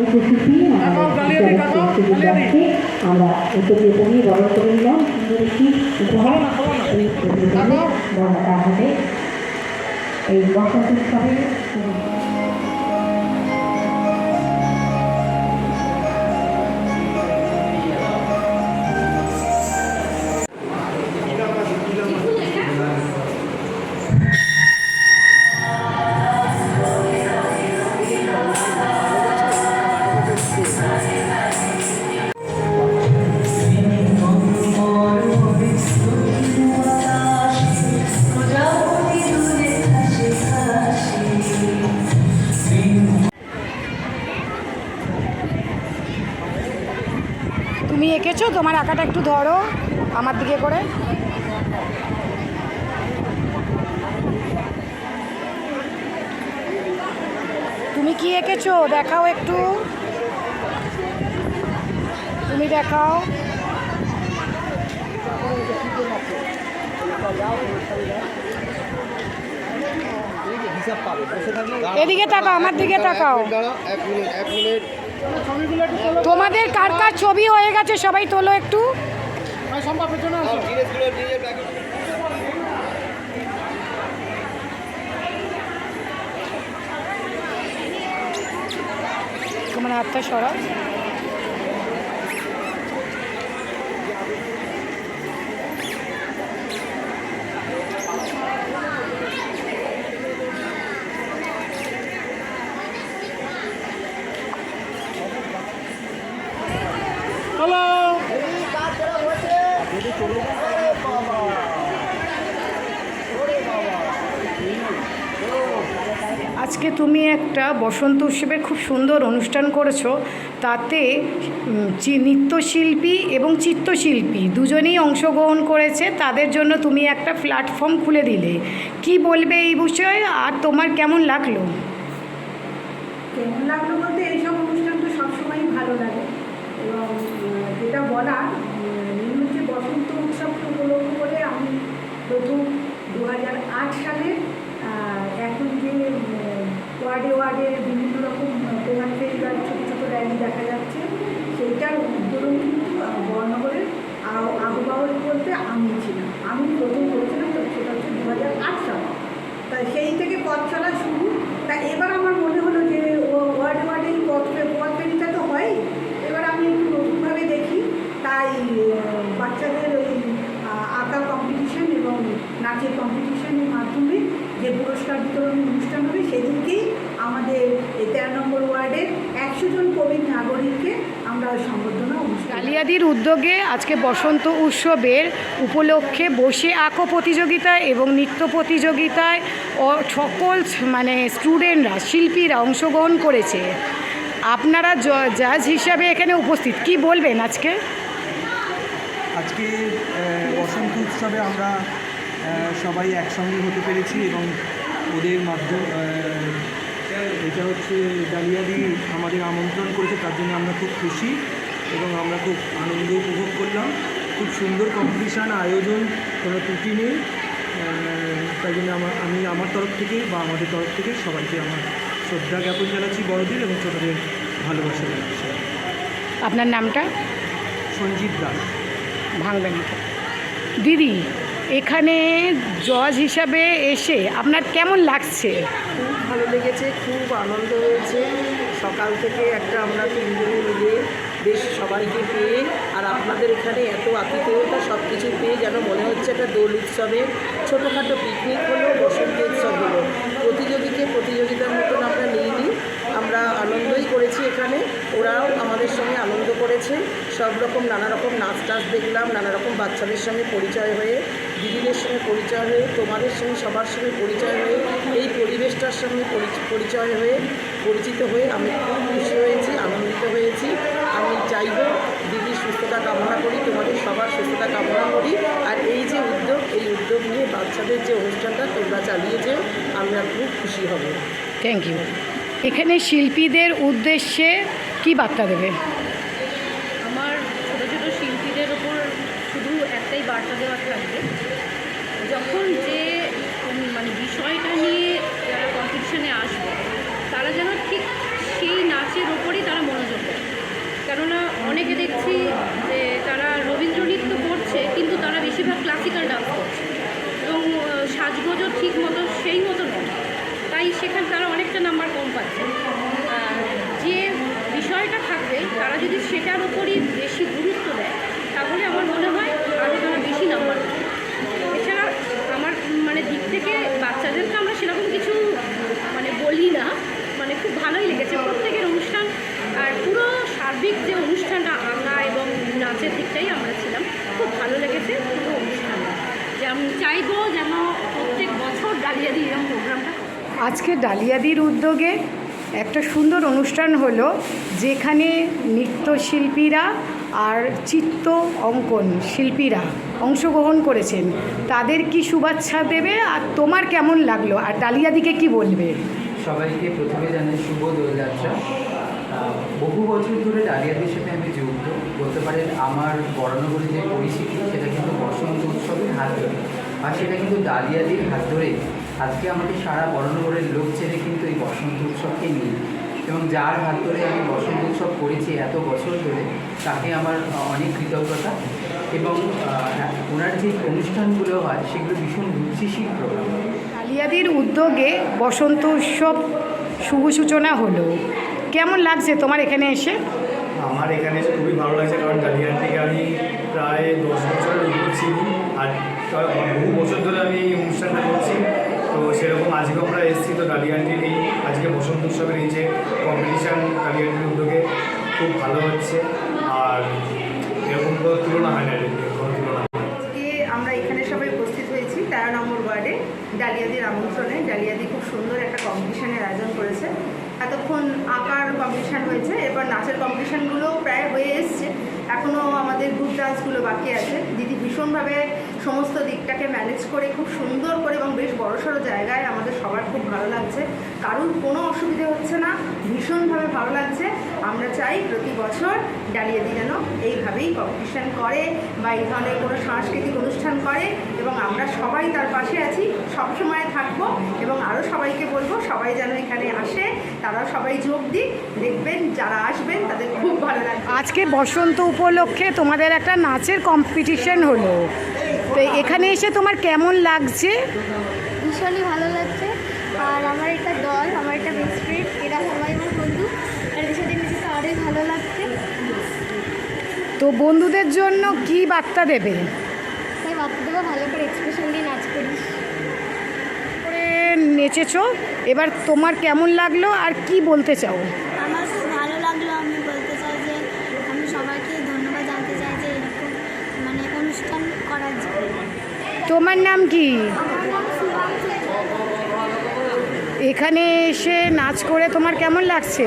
উপস্থিতি আমরা উদ্যোগে কমিয়ে বড় করে নিলাম সুন্দর একটি এই বসন্ত উৎসবে তোমার আঁকাটা একটু ধরো আমার দিকে করে। তুমি কি এঁকেছো? দেখাও একটু। তুমি দেখাও। এদিকে তাকাও আমার দিকে তাকাও। এক মিনিট এক মিনিট। তোমাদের কার কার ছবি হয়ে গেছে? সবাই তোলো একটু। তোমার হাতটা সরাও। আজকে তুমি একটা বসন্ত উৎসবের খুব সুন্দর অনুষ্ঠান করেছ। তাতে চি- নৃত্যশিল্পী এবং চিত্রশিল্পী দুজনেই অংশগ্রহণ করেছে। তাদের জন্য তুমি একটা প্ল্যাটফর্ম খুলে দিলে। কি বলবে এই বিষয়ে? আর তোমার কেমন লাগল? কেমন লাগল বলতে এইসব অনুষ্ঠান তো সবসময়ই ভালো লাগে এবং আহ, যেটা বলার নীল হচ্ছে বসন্ত উৎসবকে উপলক্ষ করে আমি প্রথম দু হাজার আট সালে এখন যে ওয়ার্ডে ওয়ার্ডে বিভিন্ন রকম প্রধান ফেরিবার ছোটো ছোটো র্যালি দেখা যাচ্ছে, সেইটার উদ্বোধন কিন্তু বর্ণগরের আ- বলতে আমি ছিলাম। আমি প্রথম করেছিলাম তো সেটা হচ্ছে দু হাজার আট সালে। তা সেই থেকে পথ চলা শুরু। তা এবার আমার মনে হলো যে ওয়ার্ড ওয়ার্ডে পথ পথ ফেরিটা তো হয় এবার আমি একটু নতুনভাবে দেখি। তাই আহ, বাচ্চাদের ওই আহ, আঁকা কম্পিটিশন এবং নাচের কম্পিটিশনের মাধ্যমে যে পুরস্কার বিতরণ অনুষ্ঠান হবে সেদিনকেই আমাদের এই তেরো নম্বর ওয়ার্ডের একশো জন প্রবীণ নাগরিককে আমরা সম্বর্ধনা কালিয়াদির উদ্যোগে আজকে বসন্ত উৎসবের উপলক্ষে বসে আঁকো প্রতিযোগিতা এবং নৃত্য প্রতিযোগিতায় ও সকল মানে স্টুডেন্টরা শিল্পীরা অংশগ্রহণ করেছে। আপনারা জাজ হিসাবে এখানে উপস্থিত। কি বলবেন আজকে? আজকে বসন্ত উৎসবে আমরা সবাই একসঙ্গে হতে পেরেছি এবং ওদের মাধ্যম এটা হচ্ছে ডালিয়াদি আমাদের আমন্ত্রণ করেছে তার জন্য আমরা খুব খুশি এবং আমরা খুব আনন্দ উপভোগ করলাম। খুব সুন্দর কম্পিটিশান আয়োজন কোনো ত্রুটি নেই। তাই জন্য আমার আমি আমার তরফ থেকে বা আমাদের তরফ থেকে সবাইকে আমার শ্রদ্ধা জ্ঞাপন জানাচ্ছি বড়দের এবং ছোটদের ভালোবাসা জানাচ্ছি। আপনার নামটা? সঞ্জিত দাস। ভাঙবেন দিদি এখানে জজ হিসাবে এসে আপনার কেমন লাগছে? খুব ভালো লেগেছে, খুব আনন্দ হয়েছে। সকাল থেকে একটা আমরা তিনজনে মিলে বেশ সবাইকে পেয়ে, আর আপনাদের এখানে এত আতিথেয়তা সব কিছু পেয়ে যেন মনে হচ্ছে একটা দোল উৎসবে। ছোটোখাটো পিকনিক হলো বসন্ত উৎসব হলো। প্রতিযোগীকে প্রতিযোগিতার মতন আমরা নিইনি আমরা আনন্দই করেছি এখানে। ওরাও আমাদের সঙ্গে আনন্দ করেছে। সব রকম নানা রকম নাচ টাচ দেখলাম, নানা রকম বাচ্চাদের সঙ্গে পরিচয় হয়ে দিদিদের সঙ্গে পরিচয় হয়ে, তোমাদের সঙ্গে, সবার সঙ্গে পরিচয় হয়ে, এই পরিবেশটার সঙ্গে পরি- পরিচয় হয়ে, পরিচিত হয়ে আমি খুব খুশি হয়েছি, আনন্দিত হয়েছি। আমি চাইব দিদির সুস্থতা কামনা করি, তোমাদের সবার সুস্থতা কামনা করি। আর এই যে উদ্যোগ, এই উদ্যোগ নিয়ে বাচ্চাদের যে অনুষ্ঠানটা তোমরা চালিয়েছে, আমরা খুব খুশি হব। থ্যাংক ইউ এখানে শিল্পীদের উদ্দেশ্যে কি বার্তা দেবে? এই বার্তা দেওয়ার থাকবে। যখন যে মানে বিষয়টা নিয়ে যারা কম্পিটিশনে আসবে, তারা যেন ঠিক সেই নাচের ওপরেই তারা মনোযোগ দেয়। কেননা অনেকে দেখছি আজকে ডালিয়াদির উদ্যোগে একটা সুন্দর অনুষ্ঠান হলো, যেখানে নৃত্যশিল্পীরা আর চিত্ত অঙ্কন শিল্পীরা অংশগ্রহণ করেছেন। তাদের কি শুভেচ্ছা দেবে আর তোমার কেমন লাগল? আর ডালিয়াদিকে কি বলবে? সবাইকে প্রথমে জানাই শুভ দোলযাত্রা। বহু বছর ধরে ডালিয়াদের সাথে আমি যুক্ত। বলতে পারেন আমার বর্ণগরে যে পরিচিতি, সেটা কিন্তু বসন্ত উৎসবের হাত ধরে। আর সেটা কিন্তু ডালিয়াদির হাত ধরে আজকে আমাকে সারা বর্ণগরের লোক চেনে কিন্তু এই বসন্ত উৎসবকে নিয়ে। এবং যার হাত ধরে আমি বসন্ত উৎসব করেছি এত বছর ধরে তাকে আমার অনেক কৃতজ্ঞতা। এবং ওনার যে অনুষ্ঠানগুলো হয় সেগুলো ভীষণ রুচিশীল প্রোগ্রাম। ডালিয়াদির উদ্যোগে বসন্ত উৎসব শুভ সূচনা হলো। কেমন লাগছে তোমার এখানে এসে? আমার এখানে এসে খুবই ভালো লাগছে কারণ ডালিয়ার থেকে আমি প্রায় দশ বছরের উপর চিনি আর বহু বছর ধরে আমি এই অনুষ্ঠানটা করছি তো সেরকম আজকে আমরা এসেছি তো ডালিয়ান্টির এই আজকে বসন্ত উৎসবের এই যে কম্পিটিশান ডালিয়ান্টির উদ্যোগে খুব ভালো হচ্ছে। আর এরকম কোনো তুলনা হয় না আমরা এখানে সবাই উপস্থিত হয়েছি। তেরো নম্বর ওয়ার্ডে ডালিয়াদির আমন্ত্রণে। ডালিয়াদি খুব সুন্দর একটা কম্পিটিশানের আয়োজন করেছে। এতক্ষণ আঁকার কম্পিটিশান হয়েছে। এবার নাচের কম্পিটিশানগুলো প্রায় হয়ে এসছে। এখনও আমাদের গ্রুপ ডান্সগুলো বাকি আছে। দিদি ভীষণভাবে সমস্ত দিকটাকে ম্যানেজ করে খুব সুন্দর করে এবং বেশ বড়সড় জায়গায় আমাদের সবার খুব ভালো লাগছে। কারুর কোনো অসুবিধে হচ্ছে না, ভীষণভাবে ভালো লাগছে। আমরা চাই প্রতি বছর ডালিয়াদি যেন এইভাবেই কম্পিটিশান করে বা এই ধরনের কোনো সাংস্কৃতিক অনুষ্ঠান করে এবং আমরা সবাই তার পাশে আছি সবসময় থাকব এবং আরও সবাইকে বলব, সবাই যেন এখানে আসে, তারাও সবাই যোগ দিক, দেখবেন যারা আসবেন তাদের খুব ভালো লাগবে। আজকে বসন্ত উপলক্ষে তোমাদের একটা নাচের কম্পিটিশন হলো। তো এখানে এসে তোমার কেমন লাগছে? ভীষণই ভালো লাগছে। আর আমার একটা দল আমার একটা বেস্ট ফ্রেন্ড এরা সবাই আমার বন্ধু। আর এদের সাথে নিজেকে আরোই ভালো লাগছে। তো বন্ধুদের জন্য কি বার্তা দেবে? তাই বার্তা দেবো ভালো করে এক্সপ্রেশন দিয়ে নাচ করিস করে নেচেছো। এবার তোমার কেমন লাগল আর কি বলতে চাও আমার খুব ভালো লাগল আমি বলতে চাই যে আমি সবাইকে ধন্যবাদ জানতে চাই যে এরকম মানে অনুষ্ঠান করার জন্য তোমার নাম কি? এখানে এসে নাচ করে তোমার কেমন লাগছে?